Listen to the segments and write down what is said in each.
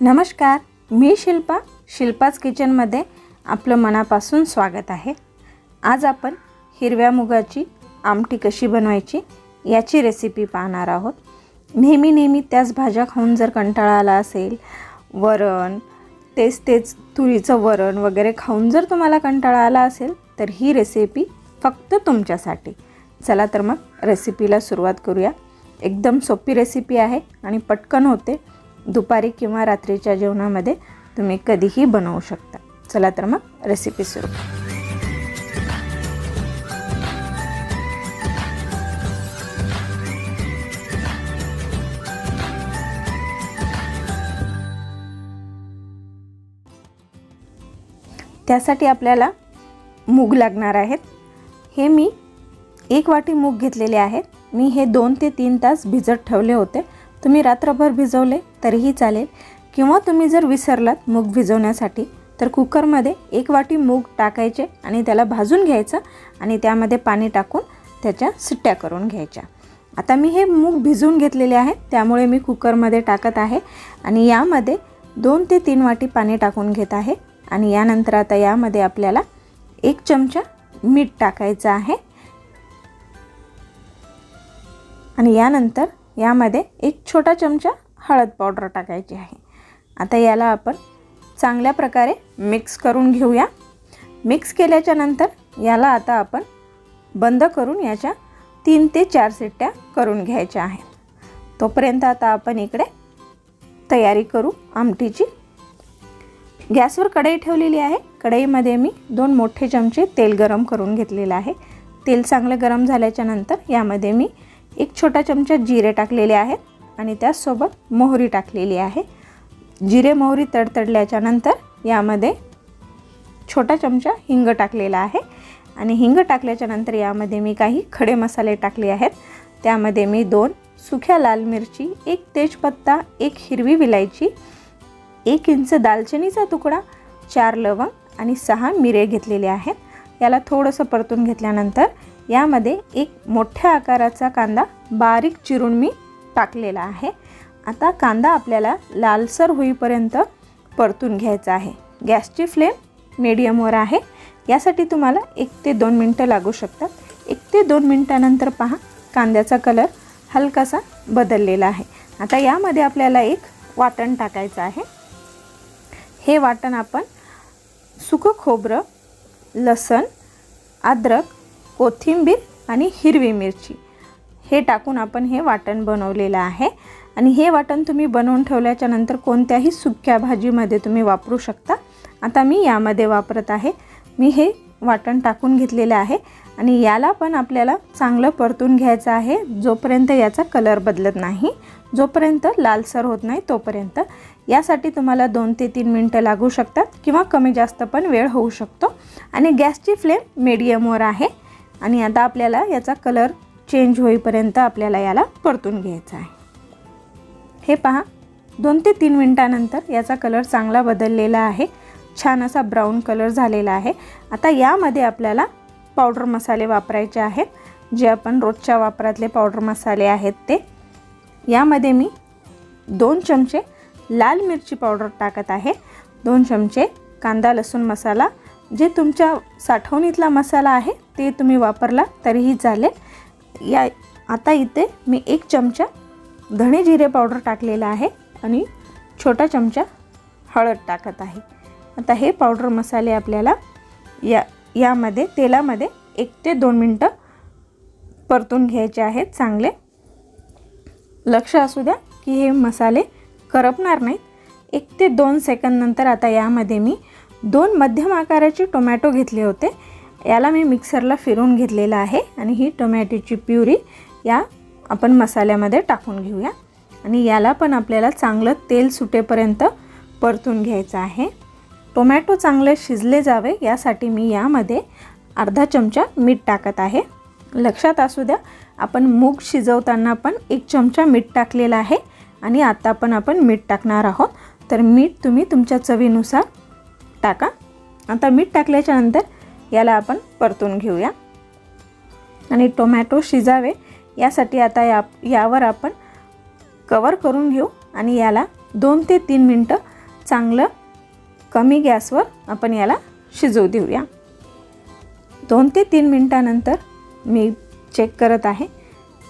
नमस्कार मी शिल्पा. शिल्पाच किचनमध्ये आपलं मनापासून स्वागत आहे. आज आपण हिरव्या मुगाची आमटी कशी बनवायची याची रेसिपी पाहणार आहोत. नेहमी नेहमी त्याच भाज्या खाऊन जर कंटाळा आला असेल वरण तेच तेच तुरीचं वरण वगैरे खाऊन जर तुम्हाला कंटाळा आला असेल तर ही रेसिपी फक्त तुमच्यासाठी. चला तर मग रेसिपीला सुरुवात करूया. एकदम सोपी रेसिपी आहे आणि पटकन होते. दुपारी किंवा रात्रीच्या जेवणामध्ये तुम्ही कधीही बनवू शकता. चला तर मग रेसिपी सुरू त्यासाठी आपल्याला मूग लागणार आहेत. हे मी एक वाटी मूग घेतलेले आहेत. मी हे दोन ते तीन तास भिजत ठेवले होते. तुम्ही रात्रभर भिजवले. तरीही चालेल. किंवा तुम्ही जर विसरलात मूग भिजवण्यासाठी तर कुकरमध्ये एक वाटी मूग टाकायचे आणि त्याला भाजून घ्यायचं आणि त्यामध्ये पाणी टाकून त्याच्या सिट्ट्या करून घ्यायच्या. आता मी हे मूग भिजवून घेतलेले आहे त्यामुळे मी कुकरमध्ये टाकत आहे आणि यामध्ये दोन ते तीन वाटी पाणी टाकून घेत आहे आणि यानंतर आता यामध्ये आपल्याला एक चमचा मीठ टाकायचं आहे. आणि यानंतर यामध्ये एक छोटा चमचा हळद पावडर टाकायची आहे. आता याला आपण चांगल्या प्रकारे मिक्स करून घेऊया. मिक्स केल्याच्यानंतर याला आता आपण बंद करून याच्या तीन ते चार सिट्ट्या करून घ्यायच्या आहेत. तोपर्यंत आता आपण इकडे तयारी करू आमटीची. गॅसवर कढई ठेवलेली आहे. कढईमध्ये मी दोन मोठे चमचे तेल गरम करून घेतलेलं आहे. तेल चांगलं गरम झाल्याच्यानंतर यामध्ये मी एक छोटा चमचा जिरे टाकलेले आहेत. आणि त्याचसोबत मोहरी टाकलेली आहे. जिरे मोहरी तडतडल्याच्या नंतर यामध्ये छोटा चमचा हिंग टाकलेला आहे. आणि हिंग टाकल्याच्या नंतर यामध्ये मी काही खडे मसाले टाकले आहेत. त्यामध्ये मी दोन सुक्या लाल मिरची एक तेजपत्ता एक हिरवी विलायची एक इंच दालचिनीचा तुकडा चार लवंग आणि सहा मिरे घेतलेले आहेत. याला थोडंसं परतून घेतल्यानंतर यामध्ये एक मोठ्या आकाराचा कांदा बारीक चिरून मी टाकलेला आहे. आता कांदा आपल्याला लालसर होईपर्यंत परतून घ्यायचा आहे. गॅसची फ्लेम मीडियमवर आहे. यासाठी तुम्हाला एक ते दोन मिनटं लागू शकतात. एक ते दोन मिनटानंतर पहा कांद्याचा कलर हलकासा बदललेला आहे. आता यामध्ये आपल्याला एक वाटण टाकायचं आहे. हे वाटण आपण सुकं खोबरं लसण अद्रक कोथिंबीर आणि हिरवी मिरची हे टाकून आपण हे वाटण बनवलेलं आहे. आणि हे वाटण तुम्ही बनवून ठेवल्याच्या नंतर कोणत्याही सुक्या भाजीमध्ये तुम्ही वापरू शकता. आता मी यामध्ये वापरत आहे. मी हे वाटण टाकून घेतलेलं आहे. आणि याला पण आपल्याला चांगलं परतून घ्यायचं आहे. जोपर्यंत याचा कलर बदलत नाही जोपर्यंत लालसर होत नाही तोपर्यंत. यासाठी तुम्हाला दोन ते तीन मिनटं लागू शकतात किंवा कमी जास्त पण वेळ होऊ शकतो. आणि गॅसची फ्लेम मिडियमवर आहे. आणि आता आपल्याला याचा कलर चेंज होईपर्यंत आपल्याला याला परतून घ्यायचं आहे. हे पहा दोन ते तीन मिनटानंतर याचा कलर चांगला बदललेला आहे. छान असा ब्राऊन कलर झालेला आहे. आता यामध्ये आपल्याला पावडर मसाले वापरायचे आहेत. जे आपण रोजच्या वापरातले पावडर मसाले आहेत ते. यामध्ये मी दोन चमचे लाल मिरची पावडर टाकत आहे. दोन चमचे कांदा लसूण मसाला. जे तुमच्या साठवणीतला मसाला आहे ते तुम्ही वापरला तरीही चालेल. या आता इथे मी एक चमचा धणे जिरे पावडर टाकलेला आहे आणि छोटा चमचा हळद टाकत आहे. आता हे पावडर मसाले आपल्याला या यामध्ये तेलामध्ये एक ते दोन मिनटं परतून घ्यायचे आहेत चांगले. लक्ष असू द्या की हे मसाले करपणार नाहीत. एक ते दोन सेकंद नंतर आता यामध्ये मी दोन मध्यम आकाराचे टोमॅटो घेतले होते. याला मी मिक्सरला फिरवून घेतलेलं आहे आणि ही टोमॅटोची प्युरी या आपण मसाल्यामध्ये टाकून घेऊया. आणि याला पण आपल्याला चांगलं तेल सुटेपर्यंत परतून घ्यायचं आहे. टोमॅटो चांगले शिजले जावे यासाठी मी यामध्ये अर्धा चमचा मीठ टाकत आहे. लक्षात असू द्या आपण मूग शिजवताना पण एक चमचा मीठ टाकलेला आहे आणि आत्ता पण आपण मीठ टाकणार आहोत. तर मीठ तुम्ही तुमच्या चवीनुसार टाका. आता मीठ टाकल्याच्यानंतर याला आपण परतून घेऊया. आणि टोमॅटो शिजावे यासाठी आता या यावर आपण कवर करून घेऊ आणि याला दोन ते तीन मिनटं चांगलं कमी गॅसवर आपण याला शिजवू देऊया. दोन ते तीन मिनटानंतर मी चेक करत आहे.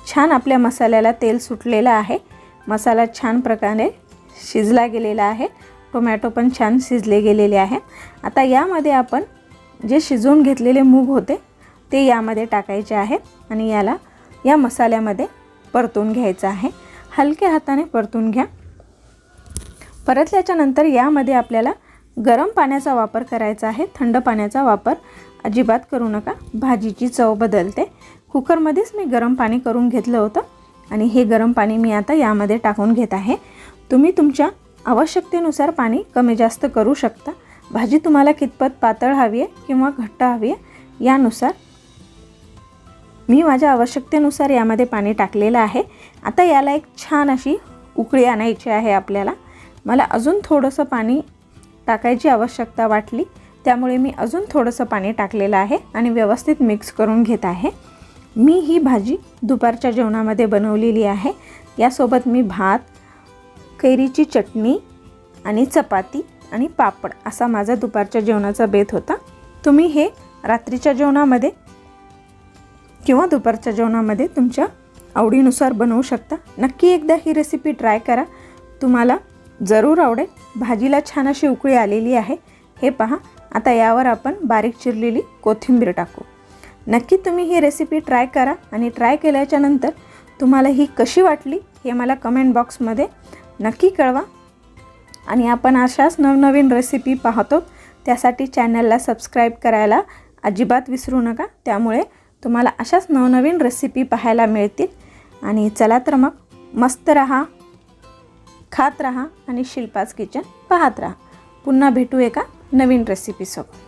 छान आपल्या मसाल्याला तेल सुटलेलं आहे. मसाला छान प्रकारे शिजला गेलेला आहे. टोमॅटो पण छान शिजले गेलेले आहे. आता यामध्ये आपण जे शिजवून घेतलेले मूग होते ते यामध्ये टाकायचे आहेत आणि याला या मसाल्यामध्ये परतून घ्यायचं आहे. हलक्या हाताने परतून घ्या. परतल्याच्यानंतर यामध्ये आपल्याला गरम पाण्याचा वापर करायचा आहे. थंड पाण्याचा वापर अजिबात करू नका. भाजीची चव बदलते. कुकरमध्येच मी गरम पाणी करून घेतलं होतं आणि हे गरम पाणी मी आता यामध्ये टाकून घेत आहे. तुम्ही तुमच्या आवश्यकतेनुसार पाणी कमी जास्त करू शकता. भाजी तुम्हाला कितपत पातळ हवी आहे किंवा घट्ट हवी आहे यानुसार मी माझ्या आवश्यकतेनुसार यामध्ये पाणी टाकलेलं आहे. आता याला एक छान अशी उकळी आणायची आहे आपल्याला. मला अजून थोडंसं पाणी टाकायची आवश्यकता वाटली त्यामुळे मी अजून थोडंसं पाणी टाकलेलं आहे आणि व्यवस्थित मिक्स करून घेत आहे. मी ही भाजी दुपारच्या जेवणामध्ये बनवलेली आहे. यासोबत मी भात कैरीची चटणी आणि चपाती आणि पापड असा माझा दुपारच्या जेवणाचा बेत होता. तुम्ही हे रात्रीच्या जेवणामध्ये किंवा दुपारच्या जेवणामध्ये तुमच्या आवडीनुसार बनवू शकता. नक्की एकदा ही रेसिपी ट्राय करा. तुम्हाला जरूर आवडेल. भाजीला छान अशी उकळी आलेली आहे. हे पहा आता यावर आपण बारीक चिरलेली कोथिंबीर टाकू. नक्की तुम्ही ही रेसिपी ट्राय करा आणि ट्राय केल्याच्यानंतर तुम्हाला ही कशी वाटली हे मला कमेंट बॉक्समध्ये नक्की कळवा. आणि आपण अशाच नवनवीन रेसिपी पाहतो त्यासाठी चॅनलला सबस्क्राईब करायला अजिबात विसरू नका. त्यामुळे तुम्हाला अशाच नवनवीन रेसिपी पाहायला मिळतील. आणि चला तर मग मस्त रहा खात रहा आणि शिल्पाज किचन पाहत राहा. पुन्हा भेटू एका नवीन रेसिपीसोबत